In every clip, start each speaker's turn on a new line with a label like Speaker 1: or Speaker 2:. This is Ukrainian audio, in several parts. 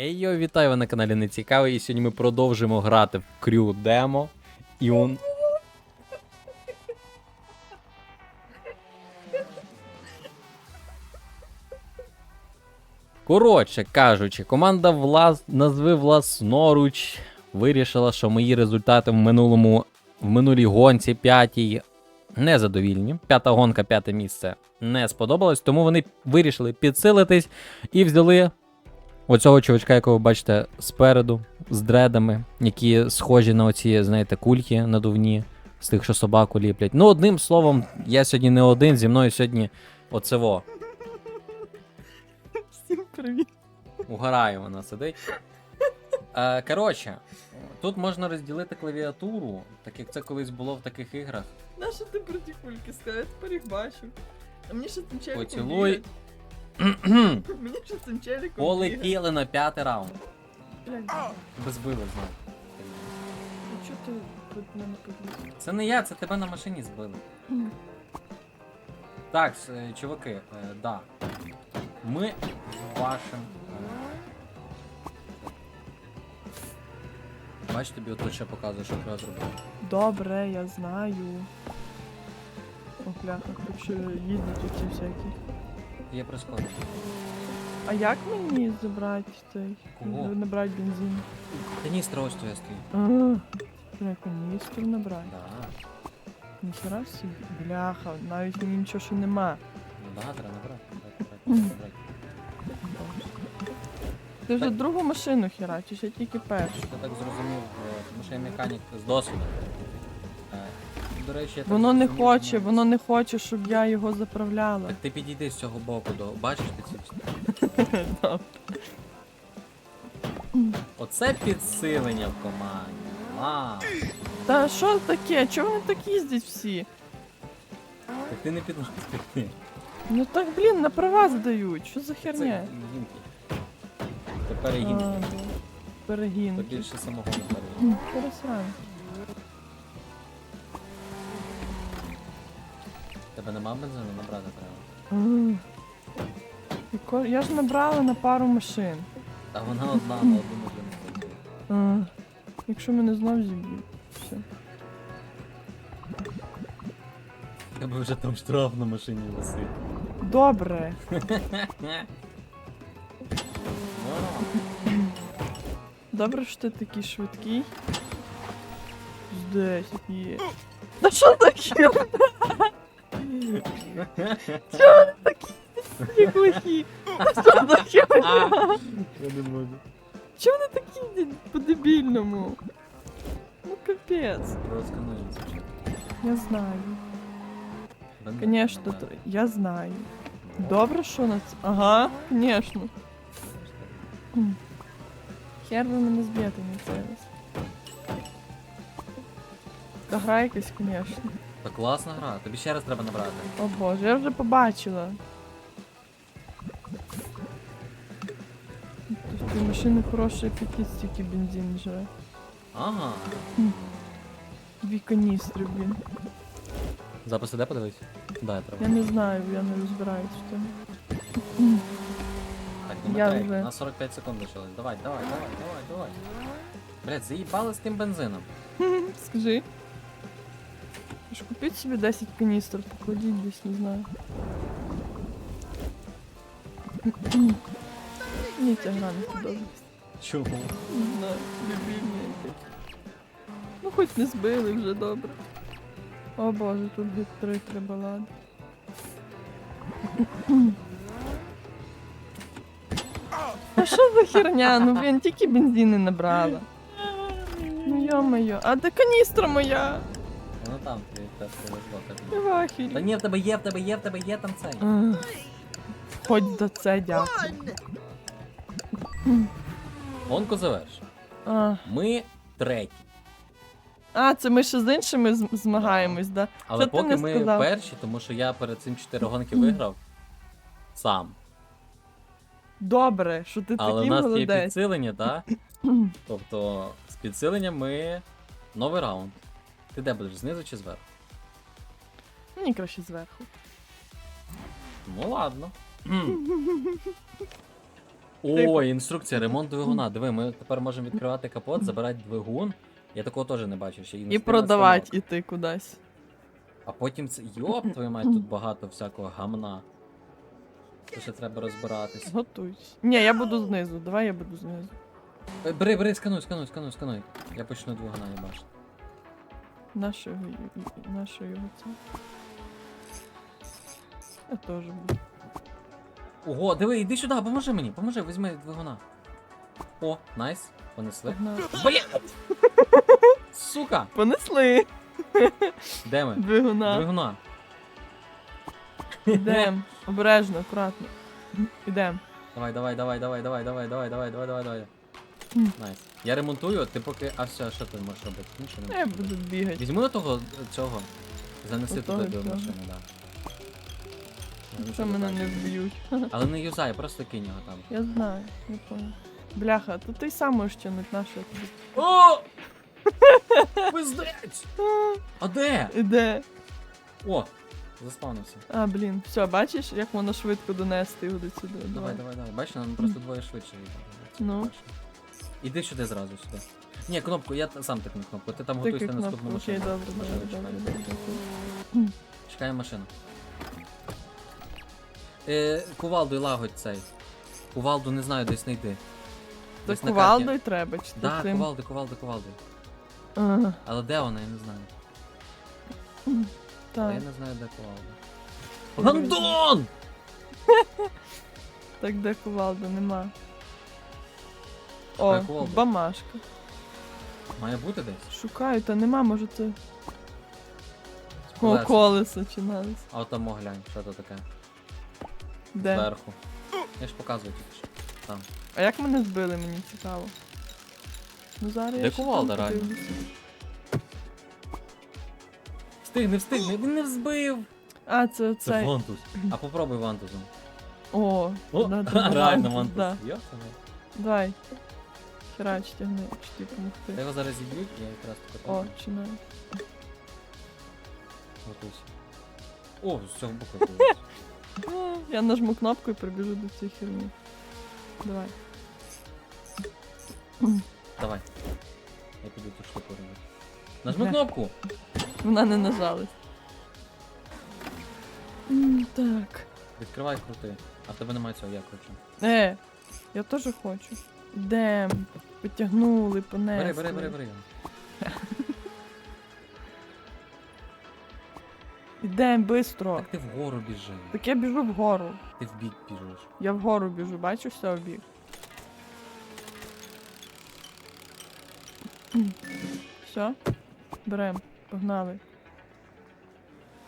Speaker 1: Ей, вітаю ви на каналі Нецікавий. І сьогодні ми продовжимо грати в крю демо. І он. Коротше кажучи, команда влас... назви власноруч вирішила, що мої результати в минулому в минулій гонці п'ятій незадовільні. П'ята гонка, п'яте місце не сподобалось, тому вони вирішили підсилитись і взяли оцього чувачка, якого ви бачите спереду, з дредами, які схожі на оці, знаєте, кульки надувні, з тих, що собаку ліплять. Ну, одним словом, я сьогодні не один, зі мною сьогодні оцево.
Speaker 2: Всім привіт.
Speaker 1: Угораю вона сидить. Е, коротше, тут можна розділити клавіатуру, так як це колись було в таких іграх.
Speaker 2: Нащо ти про ті кульки сказав? Я тепер їх бачу. А мені ще цим челіком
Speaker 1: Поцілуй.
Speaker 2: бігать. Мені ще цим челіком.
Speaker 1: Полетіли на п'ятий раунд.
Speaker 2: Блядь,
Speaker 1: Без вили знаю.
Speaker 2: а чого ти тут мене подивився?
Speaker 1: Це не я, це тебе на машині збили. Так, с- е, чуваки, е, да. Ми вашим. е, Бач, тобі отут ще показує, що треба зробити.
Speaker 2: Добре, я знаю. О, бляха, ще їздять оці всякі.
Speaker 1: Є прискорення.
Speaker 2: А як мені забрати цей?
Speaker 1: Кого?
Speaker 2: Набрати бензин?
Speaker 1: Каністра ось твоя стоїть.
Speaker 2: А, Бля, каністру набрати.
Speaker 1: Да.
Speaker 2: Ніхера собі. Бляха, навіть мені нічого що нема.
Speaker 1: Ну да, треба набрати.
Speaker 2: Ти вже
Speaker 1: Так.
Speaker 2: другу машину херачиш, я тільки першу.
Speaker 1: Я так зрозумів, е, тому що я механік з досвіду. До речі, я так
Speaker 2: Воно не
Speaker 1: зрозумів,
Speaker 2: хоче, воно не хоче, щоб я його заправляла.
Speaker 1: Так ти підійди з цього боку до. Бачиш ти ці
Speaker 2: Добре.
Speaker 1: Оце підсилення в команді. Вау.
Speaker 2: Та що таке? Чого вони так їздять всі?
Speaker 1: Так ти не підлазь ти.
Speaker 2: Ну так, блін, на права здають. Що за
Speaker 1: Це
Speaker 2: херня?
Speaker 1: гінки. Тепер
Speaker 2: А,
Speaker 1: гінки.
Speaker 2: да.
Speaker 1: То більше самого не перегін.
Speaker 2: Пересрань.
Speaker 1: Тебе нема бензину набрати треба.
Speaker 2: М. Я ж набрала на пару машин.
Speaker 1: Та вона одна на одну машину ходить.
Speaker 2: А, Якщо мене знов зіб'ють. Все.
Speaker 1: Тебе вже там штраф на машині висить.
Speaker 2: Добре. Добре, що ти такий швидкий. З 10 є. Та що таке? Чого вони такі як лихі? Та Що таке?
Speaker 1: Я не можу.
Speaker 2: Чого вони такі по-дебільному? Ну капець.
Speaker 1: Звичайно.
Speaker 2: Я знаю. Конечно, то- я знаю. Добре, що на це. Ага, конечно. Хер ви мене зб'єте не це раз. Та гра якась, конечно.
Speaker 1: Та класна гра, тобі ще раз треба набрати.
Speaker 2: О боже, я вже побачила. Тобто машини хороші, пікіт стільки бензин жре.
Speaker 1: Ага.
Speaker 2: Дві каністри, блін.
Speaker 1: Запис іде подивись? Да, я
Speaker 2: Я не знаю, я не розбираюсь в тому.
Speaker 1: Так,
Speaker 2: я
Speaker 1: я
Speaker 2: вже.
Speaker 1: На 45 секунд лишилось. Давай, давай, давай, давай, давай. Блять, заїбали з тим бензином.
Speaker 2: Скажи. Ви ж купіть собі 10 каністр, покладіть десь, не знаю. Ні, ця гра не подобається.
Speaker 1: Чого?
Speaker 2: Не знаю, якісь. Ну хоч не збили вже добре. О боже, тут гід 3 треба ладно. А що за херня? Ну блін, тільки бензин не набрала. Ну йо-моє, а де каністра моя?
Speaker 1: Ну там ти теж повезло тобі. Та ні, в тебе є, в тебе є, в тебе є там цей.
Speaker 2: Ах, Хоч за це дякую.
Speaker 1: Гонку заверш.
Speaker 2: А,
Speaker 1: Ми треті.
Speaker 2: а, це ми ще з іншими з- змагаємось, да?
Speaker 1: Але
Speaker 2: ти
Speaker 1: поки
Speaker 2: не
Speaker 1: ми
Speaker 2: сказав?
Speaker 1: перші, тому що я перед цим 4 гонки виграв сам.
Speaker 2: Добре, що ти
Speaker 1: Але в
Speaker 2: такий
Speaker 1: нас є
Speaker 2: молодець.
Speaker 1: підсилення, так? Тобто з підсиленням ми новий раунд. Ти де будеш, знизу чи зверху?
Speaker 2: Мені краще зверху.
Speaker 1: Ну ладно. О, інструкція, ремонт двигуна. Диви, ми тепер можемо відкривати капот, забирати двигун. Я такого теж не бачив. Ще
Speaker 2: І продавати іти кудись.
Speaker 1: А потім це. Йоп, твою мать, тут багато всякого гамна. Це ще треба розбиратись.
Speaker 2: Готуйся. Ні, я буду знизу. Давай я буду знизу.
Speaker 1: Е, Бери, бери, скануй, скануй, скануй, скануй. Я почну двигуна, я бачу.
Speaker 2: Його, нащо його це? Я теж буду.
Speaker 1: Ого, диви, іди сюди, поможи мені, поможи, візьми двигуна. О, найс, понесли. Блять! Сука!
Speaker 2: Понесли
Speaker 1: Де ми?
Speaker 2: двигуна.
Speaker 1: Двигуна.
Speaker 2: Ідем. Обережно, акуратно. Ідем.
Speaker 1: Давай, давай, давай, давай, давай, давай, давай, давай, давай, давай, давай. Найс. Я ремонтую, ти поки. А все, що ти можеш робити? Нічого не
Speaker 2: Я
Speaker 1: можеш
Speaker 2: буду
Speaker 1: робити.
Speaker 2: бігати.
Speaker 1: Візьми того цього. Занеси
Speaker 2: Отого
Speaker 1: туди до машини, да. Ну,
Speaker 2: Що мене не вб'ють.
Speaker 1: Але не юзай, просто кинь його там.
Speaker 2: Я знаю, я понял. Бляха, то ти сам можеш тягнути нашу.
Speaker 1: О! Пиздець! А де?
Speaker 2: Іде.
Speaker 1: О! Заспавнився.
Speaker 2: А, блін, все, бачиш, як воно швидко донести його до сюди.
Speaker 1: Давай, давай, давай. Бачиш, нам просто двоє швидше. Це
Speaker 2: Ну.
Speaker 1: Іди сюди зразу сюди. Ні, кнопку, я сам тикну кнопку. Ти там готуйся на наступну
Speaker 2: кнопку. Окей,
Speaker 1: машину.
Speaker 2: добре,
Speaker 1: Машину
Speaker 2: добре,
Speaker 1: чекаємо.
Speaker 2: добре.
Speaker 1: Чекаємо машину. Е, кувалдою лагодь цей. Кувалду не знаю, десь не йди. Десь на
Speaker 2: кувалдою треба, чи
Speaker 1: Да,
Speaker 2: то цим?
Speaker 1: кувалди, кувалди, кувалди.
Speaker 2: Ага,
Speaker 1: Але де вона, я не знаю. Але
Speaker 2: так,
Speaker 1: я не знаю, де кувалда. Гандон!
Speaker 2: так де кувалда, нема. О,
Speaker 1: кувалду.
Speaker 2: бамашка.
Speaker 1: Має бути десь?
Speaker 2: Шукаю, та нема, може це. О,
Speaker 1: Колеса.
Speaker 2: колесо чи нас.
Speaker 1: А от там о, глянь, що то таке.
Speaker 2: Де?
Speaker 1: Зверху. Я ж показую тільки що. Там.
Speaker 2: А як мене збили, мені цікаво. Ну зараз
Speaker 1: Де
Speaker 2: я ще
Speaker 1: кувалда,
Speaker 2: там
Speaker 1: реально?
Speaker 2: подивлюся.
Speaker 1: Встигни, встигни, він не взбив.
Speaker 2: А, це
Speaker 1: Це
Speaker 2: цей.
Speaker 1: вантус. А попробуй вантузом.
Speaker 2: О,
Speaker 1: О,
Speaker 2: да, да,
Speaker 1: реально
Speaker 2: вантус,
Speaker 1: вантус.
Speaker 2: Да. Давай. Херач тягни, чи ти
Speaker 1: Та
Speaker 2: допомогти.
Speaker 1: його зараз зіб'ють, я якраз таки
Speaker 2: О,
Speaker 1: так
Speaker 2: чи не.
Speaker 1: готуюся. О, з цього боку.
Speaker 2: А, Я нажму кнопку і прибіжу до цієї херні. Давай.
Speaker 1: Давай. Я піду ту штуку робити. Нажми
Speaker 2: Бля.
Speaker 1: кнопку!
Speaker 2: Вона не нажалась. М, Так.
Speaker 1: Відкривай крути. А в тебе немає цього, я кручу.
Speaker 2: Е, я теж хочу. Йдем. Потягнули, понесли.
Speaker 1: Бери, бери, бери, бери.
Speaker 2: Йдем, бистро.
Speaker 1: Так ти вгору біжи.
Speaker 2: Так я біжу вгору.
Speaker 1: Ти в бік біжиш.
Speaker 2: Я вгору біжу, бачу все в бік. Все? Берем, погнали.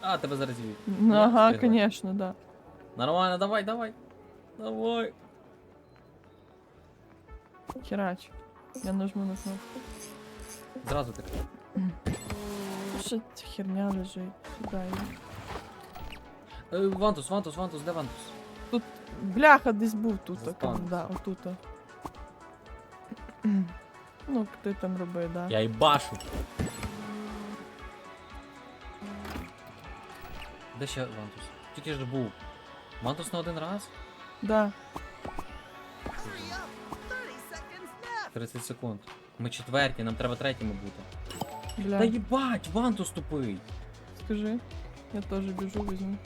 Speaker 1: А, тебе зараз.
Speaker 2: Ну,
Speaker 1: Ні,
Speaker 2: ага,
Speaker 1: встигла.
Speaker 2: звісно, да.
Speaker 1: Нормально, давай, давай. Давай.
Speaker 2: Херач. Я нажму на кнопку.
Speaker 1: Зразу так.
Speaker 2: Що ця херня лежить? Її.
Speaker 1: Е, Вантус, Вантус, Вантус, де Вантус?
Speaker 2: Бляха, десь був тут.
Speaker 1: Заспавнився.
Speaker 2: Да, отут. Ну, ти там роби, да.
Speaker 1: Я і башу. Де ще Вантус? Тільки ж був. Вантус на один раз?
Speaker 2: Да.
Speaker 1: 30 секунд. Ми четверті, нам треба третіми бути.
Speaker 2: Бля.
Speaker 1: Та їбать, Вантус тупий.
Speaker 2: Скажи. Я теж біжу, візьму.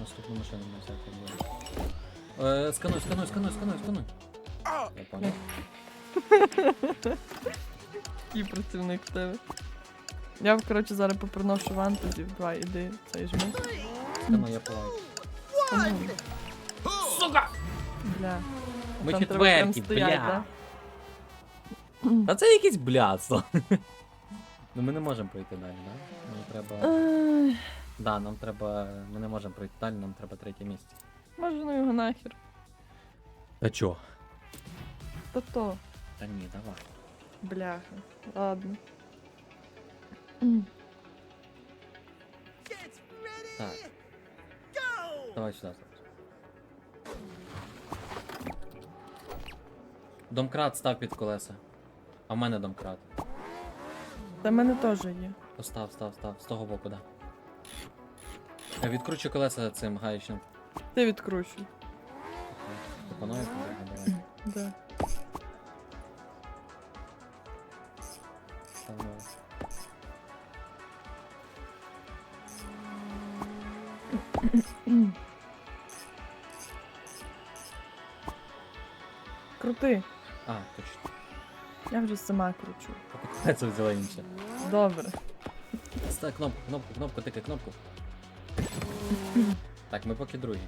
Speaker 1: Наступну машину на всякий буде. Е, скануй, скануй, скануй, скануй, скануй. Я понял.
Speaker 2: Який працівник в тебе. Я, коротше, зараз попроношу вантузів. Давай, іди, цей жми.
Speaker 1: Скануй, я понял. Сука!
Speaker 2: Бля.
Speaker 1: Ми
Speaker 2: Там треба прям
Speaker 1: четверті,
Speaker 2: стоять,
Speaker 1: бля.
Speaker 2: да?
Speaker 1: Та це якесь блядство. ну ми не можемо пройти далі, да? Нам треба. Да, нам треба. Ми не можемо пройти далі, нам треба третє місце.
Speaker 2: Може, ну його нахер.
Speaker 1: А чо?
Speaker 2: Та то.
Speaker 1: Та ні, давай.
Speaker 2: Бляха. Ладно.
Speaker 1: Так. Давай сюди. Домкрат став під колеса. А в мене домкрат.
Speaker 2: Та в мене теж є.
Speaker 1: Постав, став, став. З того боку, да. Я відкручу колеса цим гаючним.
Speaker 2: Ти відкручуй.
Speaker 1: Пропоную давай.
Speaker 2: Да. Крути.
Speaker 1: А, точно.
Speaker 2: Я вже сама кручу.
Speaker 1: Це взяла інше.
Speaker 2: Добре.
Speaker 1: Ста, кнопку, кнопку, кнопку, тикай, кнопку. Так, ми поки другі.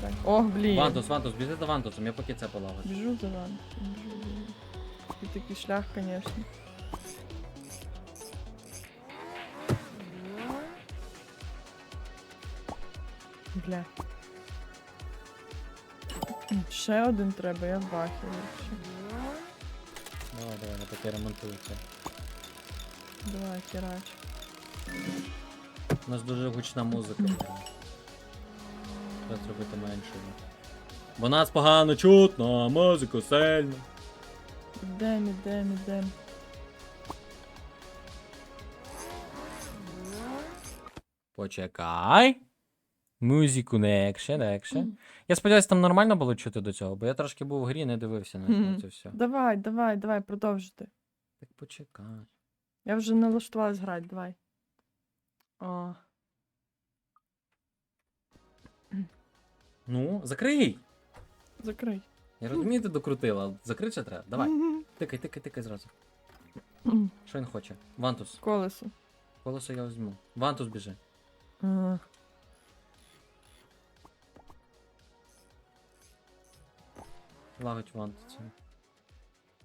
Speaker 2: Так. Ох, блін.
Speaker 1: Вантус, Вантус, біжи за Вантусом, я поки це полагоджу.
Speaker 2: Біжу за вами. Біжу. І такий шлях, звісно. Бля. Ще один треба, я в бахі лучше.
Speaker 1: Давай,
Speaker 2: кірач.
Speaker 1: У нас дуже гучна музика. Треба зробити меншою. Бо нас погано чутно, а музику сильно.
Speaker 2: Ідем, ідем, ідем.
Speaker 1: Почекай. Музику не екше, не екше. Я сподіваюся, там нормально було чути до цього, бо я трошки був в грі, не дивився на, на це все.
Speaker 2: Давай, давай, давай, продовжуйте.
Speaker 1: Так почекай.
Speaker 2: Я вже налаштувалась грати, давай. О,
Speaker 1: Ну, закрий!
Speaker 2: закрий.
Speaker 1: Я розумію, ти докрутила, але закрити ще треба. Давай. Тикай, тикай, тикай зразу. Що він хоче? Вантус.
Speaker 2: Колесо.
Speaker 1: Колесо я візьму. Вантус біжи.
Speaker 2: Ага.
Speaker 1: Лагать вантус.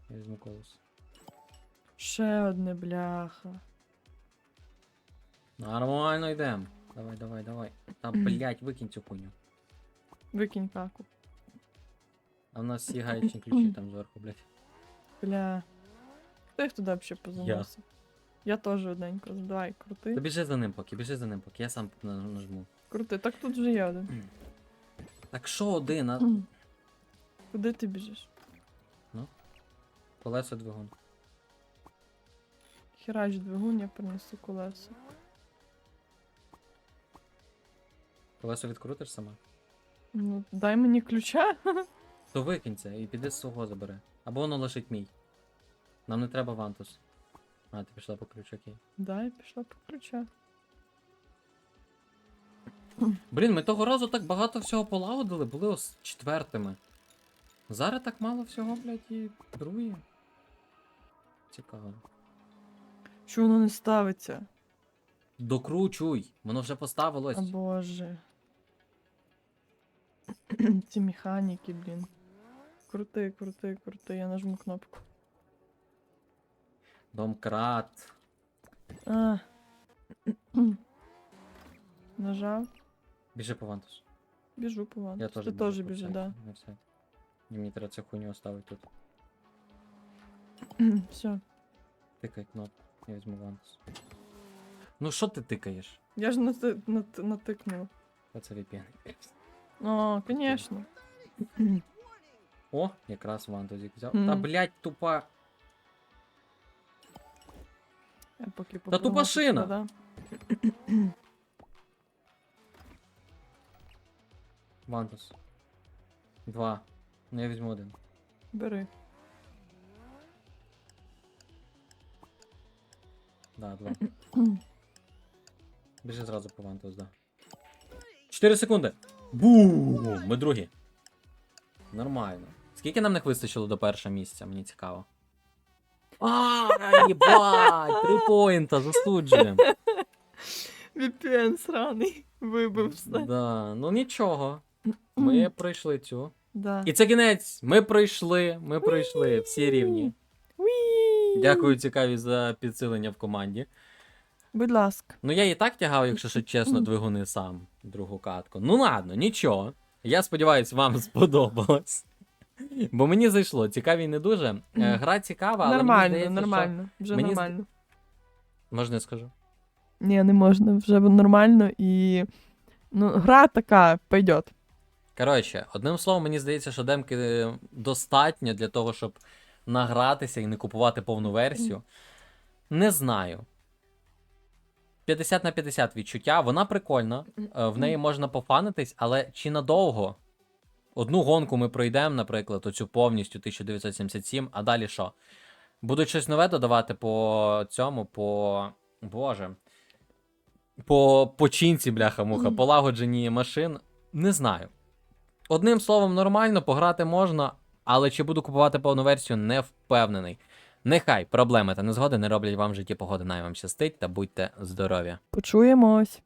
Speaker 1: Я візьму колесо.
Speaker 2: Ще одне бляха.
Speaker 1: Нормально йдем. Давай, давай, давай. Та, блять, викинь цю хуйню.
Speaker 2: Викинь каку.
Speaker 1: А в нас є гаечні ключі там зверху, блять.
Speaker 2: Бля. Хто їх туди взагалі позаносив? Я теж одненько. Давай,
Speaker 1: Та
Speaker 2: крути.
Speaker 1: біжи за ним поки, біжи за ним поки, я сам нажму.
Speaker 2: Крути. Так тут вже є один.
Speaker 1: Так що один, а
Speaker 2: Куди ти біжиш? Ну.
Speaker 1: колесо двигун.
Speaker 2: Хірач двигун, я принесу колесо.
Speaker 1: Колесо відкрутиш сама?
Speaker 2: Ну, дай мені ключа.
Speaker 1: То викинь це і піди з свого забере. Або воно лишить мій. Нам не треба вантус. А, ти пішла по ключ, окей.
Speaker 2: Дай, пішла по ключа.
Speaker 1: Блін, ми того разу так багато всього полагодили, були ось четвертими. Зараз так мало всього, блядь, і другі. Цікаво.
Speaker 2: Що воно не ставиться?
Speaker 1: Докручуй! Воно вже поставилось.
Speaker 2: О боже. Ці механіки, блін. Крути, крути, крути, я нажму кнопку.
Speaker 1: Домкрат.
Speaker 2: А. Нажав.
Speaker 1: Біжи по вантусу.
Speaker 2: Біжу по вам.
Speaker 1: Я
Speaker 2: Ти
Speaker 1: теж
Speaker 2: біжи,
Speaker 1: всяк-
Speaker 2: да.
Speaker 1: на всяк. І Мені треба цю хуйню оставити тут.
Speaker 2: Все.
Speaker 1: Тикай кнопку. Я візьму вантус. Ну що ти тикаєш?
Speaker 2: Я ж нати... нат... натикнула.
Speaker 1: Та це VPN.
Speaker 2: О, звісно.
Speaker 1: О, якраз вантузик взяв.
Speaker 2: Мгм.
Speaker 1: Та блять, тупа.
Speaker 2: Я поки
Speaker 1: Та
Speaker 2: попробую
Speaker 1: тупа шина!
Speaker 2: сюди.
Speaker 1: Вантус. Два. Ну я візьму один.
Speaker 2: Бери.
Speaker 1: Да, два. Біжи зразу по вантус, да. 4 секунди. Бум! Ми другі. Нормально. Скільки нам не вистачило до першого місця, мені цікаво. А, їбать! Три поінта, засуджуємо.
Speaker 2: VPN сраний. Вибив все.
Speaker 1: Да, ну нічого. Ми пройшли цю.
Speaker 2: Да.
Speaker 1: І це кінець. Ми пройшли. Ми пройшли всі рівні.
Speaker 2: Уі!
Speaker 1: Дякую, цікаві за підсилення в команді.
Speaker 2: Будь ласка.
Speaker 1: Ну я і так тягав, якщо що чесно, двигуни сам другу катку. Ну ладно, нічого. Я сподіваюся, вам сподобалось. Бо мені зайшло, цікаві не дуже. Е, Гра цікава, але
Speaker 2: нормально,
Speaker 1: мені здається,
Speaker 2: нормально. Вже
Speaker 1: мені
Speaker 2: нормально.
Speaker 1: Можна я скажу?
Speaker 2: Ні, не можна, вже нормально і. Ну, гра така, пойдет.
Speaker 1: Коротше, одним словом, мені здається, що демки е, достатньо для того, щоб награтися і не купувати повну версію. Не знаю. 50 на 50 відчуття, вона прикольна, е, в неї можна пофанитись, але чи надовго? Одну гонку ми пройдемо, наприклад, оцю повністю 1977, а далі що? Будуть щось нове додавати по цьому, по. Боже. По починці, бляха-муха, полагодженні машин. Не знаю. Одним словом, нормально, пограти можна, але чи буду купувати повну версію, не впевнений. Нехай проблеми та незгоди не роблять вам в житті погоди. Най вам щастить та будьте здорові.
Speaker 2: Почуємось.